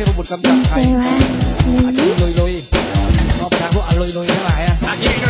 เทพบุตรกำจัดภัยอ่ะลุยลุยลุยรอบทางพวกอ่ะลุยลุยทั้งหลายอ่ะ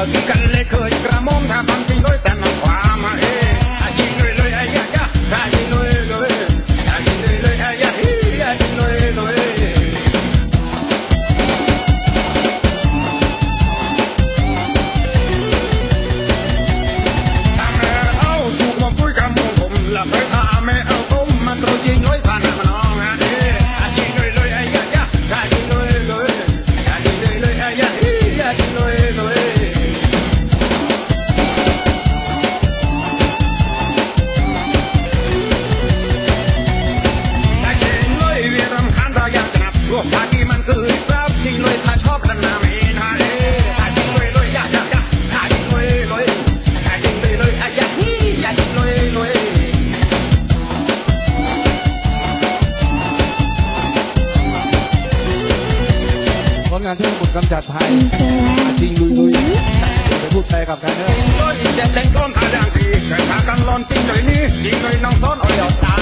បើកកាន់លេខឃើញក្រមុំថាបានជិញលុយតែនឹងខ្វាមហេ งานที่บุญกำจัดภัยจริงลุยลุยไปพูดไปกับกัรเนอะจะเต็นต้นอาดังดีเคยทากันร้อนจริงเลยนี่จริงเลยน้องซ้อนอ่อยเดียตา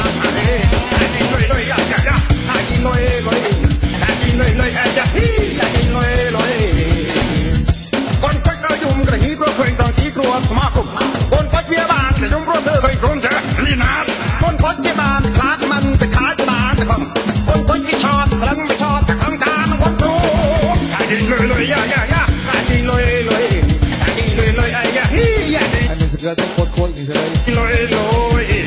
Israel, Port Call, Israel. Eloy, Eloy,